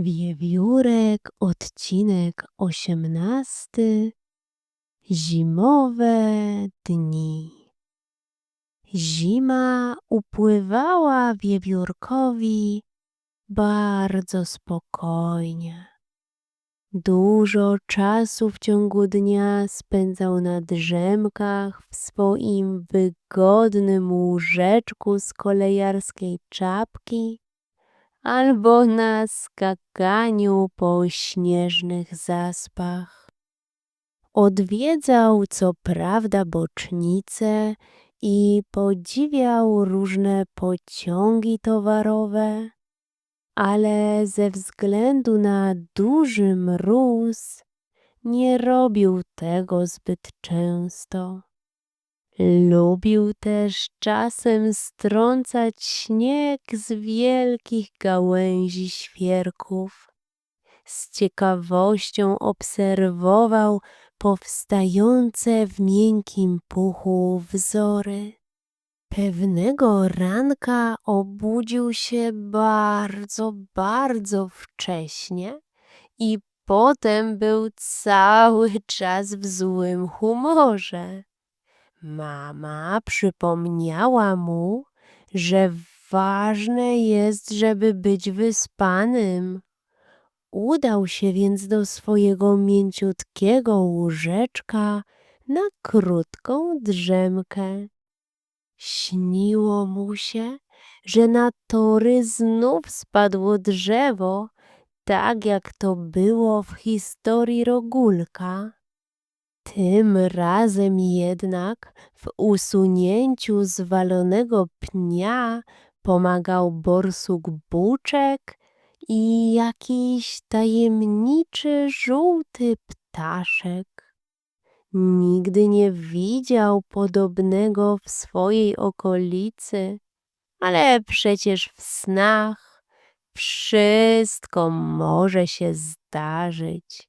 Wiewiórek, odcinek osiemnasty. Zimowe dni. Zima upływała wiewiórkowi bardzo spokojnie. Dużo czasu w ciągu dnia spędzał na drzemkach w swoim wygodnym łóżeczku z kolejarskiej czapki albo na skakaniu po śnieżnych zaspach. Odwiedzał co prawda bocznice i podziwiał różne pociągi towarowe, ale ze względu na duży mróz nie robił tego zbyt często. Lubił też czasem strącać śnieg z wielkich gałęzi świerków. Z ciekawością obserwował powstające w miękkim puchu wzory. Pewnego ranka obudził się bardzo, bardzo wcześnie i potem był cały czas w złym humorze. Mama przypomniała mu, że ważne jest, żeby być wyspanym. Udał się więc do swojego mięciutkiego łóżeczka na krótką drzemkę. Śniło mu się, że na tory znów spadło drzewo, tak jak to było w historii Rogulka. Tym razem jednak w usunięciu zwalonego pnia pomagał borsuk Buczek i jakiś tajemniczy żółty ptaszek. Nigdy nie widział podobnego w swojej okolicy, ale przecież w snach wszystko może się zdarzyć.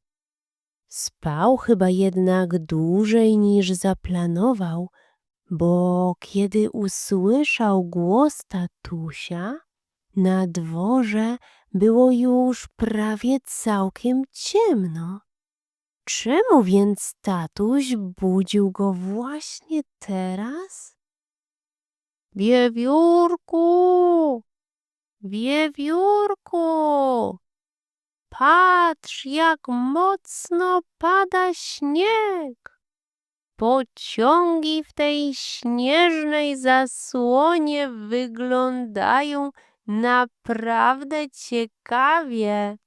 Spał chyba jednak dłużej niż zaplanował, bo kiedy usłyszał głos tatusia, na dworze było już prawie całkiem ciemno. Czemu więc tatuś budził go właśnie teraz? Wiewiórku! Wiewiórku! Patrz, jak mocno pada śnieg. Pociągi w tej śnieżnej zasłonie wyglądają naprawdę ciekawie.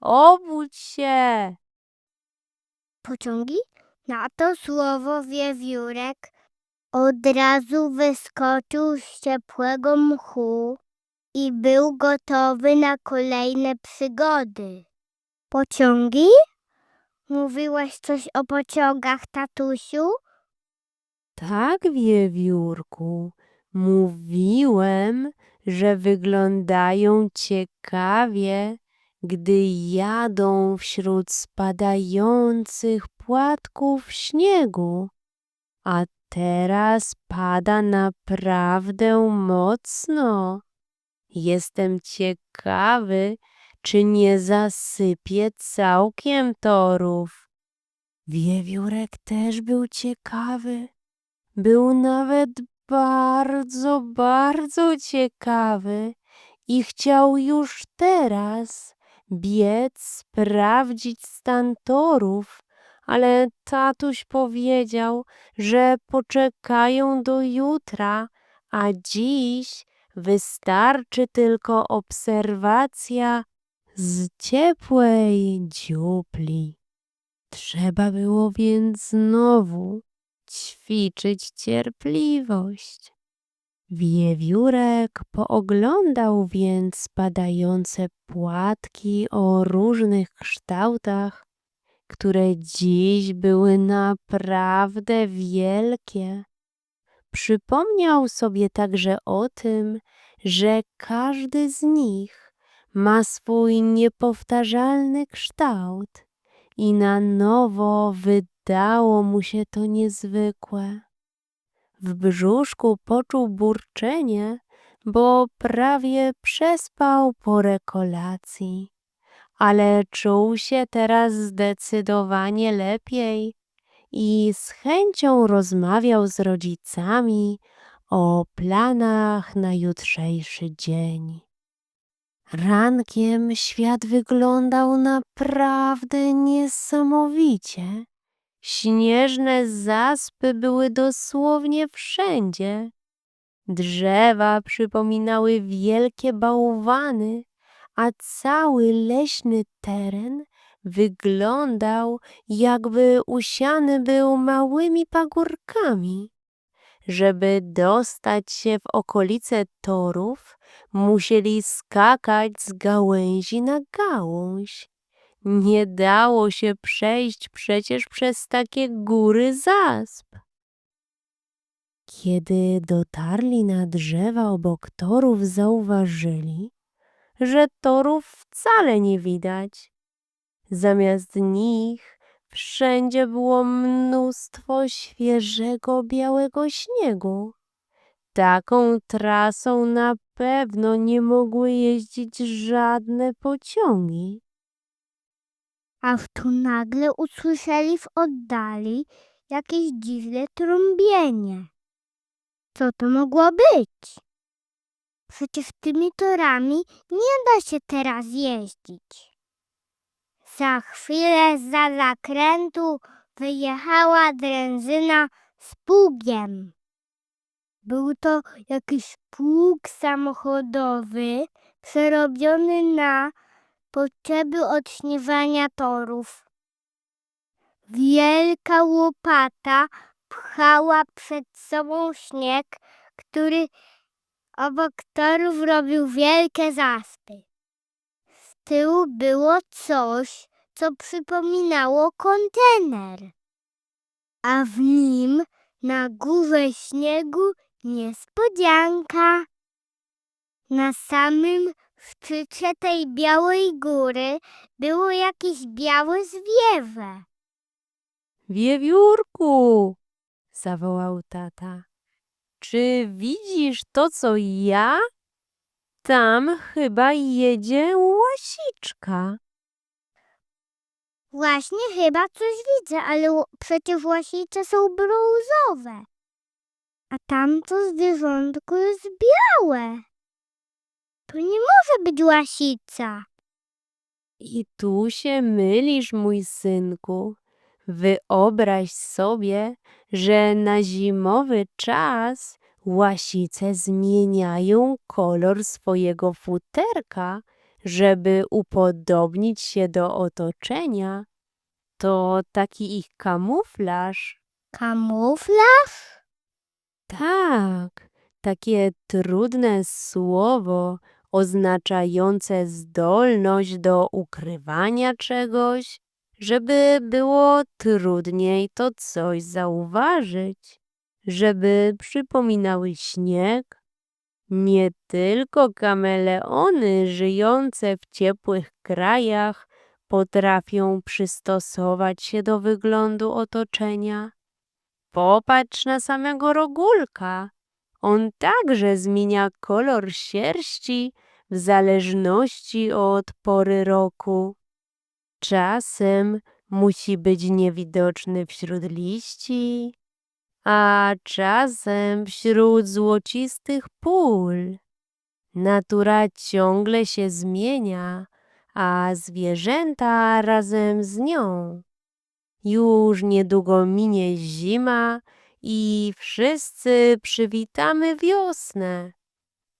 Obudź się. Pociągi? Na to słowo wiewiórek od razu wyskoczył z ciepłego mchu i był gotowy na kolejne przygody. Pociągi? Mówiłeś coś o pociągach, tatusiu? Tak, wiewiórku, mówiłem, że wyglądają ciekawie, gdy jadą wśród spadających płatków śniegu. A teraz pada naprawdę mocno. Jestem ciekawy, czy nie zasypie całkiem torów. Wiewiórek też był ciekawy. Był nawet bardzo, bardzo ciekawy i chciał już teraz biec sprawdzić stan torów, ale tatuś powiedział, że poczekają do jutra, a dziś wystarczy tylko obserwacja z ciepłej dziupli. Trzeba było więc znowu ćwiczyć cierpliwość. Wiewiórek pooglądał więc spadające płatki o różnych kształtach, które dziś były naprawdę wielkie. Przypomniał sobie także o tym, że każdy z nich ma swój niepowtarzalny kształt i na nowo wydało mu się to niezwykłe. W brzuszku poczuł burczenie, bo prawie przespał porę kolacji, ale czuł się teraz zdecydowanie lepiej i z chęcią rozmawiał z rodzicami o planach na jutrzejszy dzień. Rankiem świat wyglądał naprawdę niesamowicie. Śnieżne zaspy były dosłownie wszędzie. Drzewa przypominały wielkie bałwany, a cały leśny teren wyglądał, jakby usiany był małymi pagórkami. Żeby dostać się w okolice torów, musieli skakać z gałęzi na gałąź. Nie dało się przejść przecież przez takie góry zasp. Kiedy dotarli na drzewa obok torów, zauważyli, że torów wcale nie widać. Zamiast nich wszędzie było mnóstwo świeżego białego śniegu. Taką trasą na pewno nie mogły jeździć żadne pociągi. Aż tu nagle usłyszeli w oddali jakieś dziwne trąbienie. Co to mogło być? Przecież tymi torami nie da się teraz jeździć. Za chwilę za zakrętu wyjechała drężyna z pługiem. Był to jakiś pług samochodowy przerobiony na potrzeby odśnieżania torów. Wielka łopata pchała przed sobą śnieg, który obok torów robił wielkie zaspy. Tyłu było coś, co przypominało kontener, a w nim na górze śniegu niespodzianka. Na samym szczycie tej białej góry było jakieś białe zwierzę. Wiewiórku, zawołał tata. Czy widzisz to, co ja? Tam chyba jedzie łasiczka. Właśnie chyba coś widzę, ale ł- przecież łasice są brązowe. A tamto zwierzątko jest białe. To nie może być łasica. I tu się mylisz, mój synku. Wyobraź sobie, że na zimowy czas łasice zmieniają kolor swojego futerka, żeby upodobnić się do otoczenia. To taki ich kamuflaż. Kamuflaż? Tak, takie trudne słowo oznaczające zdolność do ukrywania czegoś, żeby było trudniej to coś zauważyć, żeby przypominały śnieg. Nie tylko kameleony żyjące w ciepłych krajach potrafią przystosować się do wyglądu otoczenia. Popatrz na samego rogulka. On także zmienia kolor sierści w zależności od pory roku. Czasem musi być niewidoczny wśród liści, a czasem wśród złocistych pól. Natura ciągle się zmienia, a zwierzęta razem z nią. Już niedługo minie zima i wszyscy przywitamy wiosnę.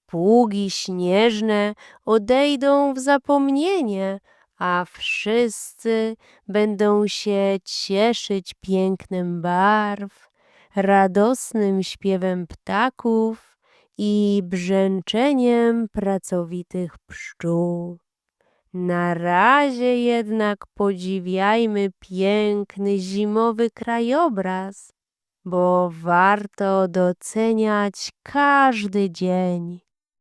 Pługi śnieżne odejdą w zapomnienie, a wszyscy będą się cieszyć pięknem barw, radosnym śpiewem ptaków i brzęczeniem pracowitych pszczół. Na razie jednak podziwiajmy piękny zimowy krajobraz, bo warto doceniać każdy dzień.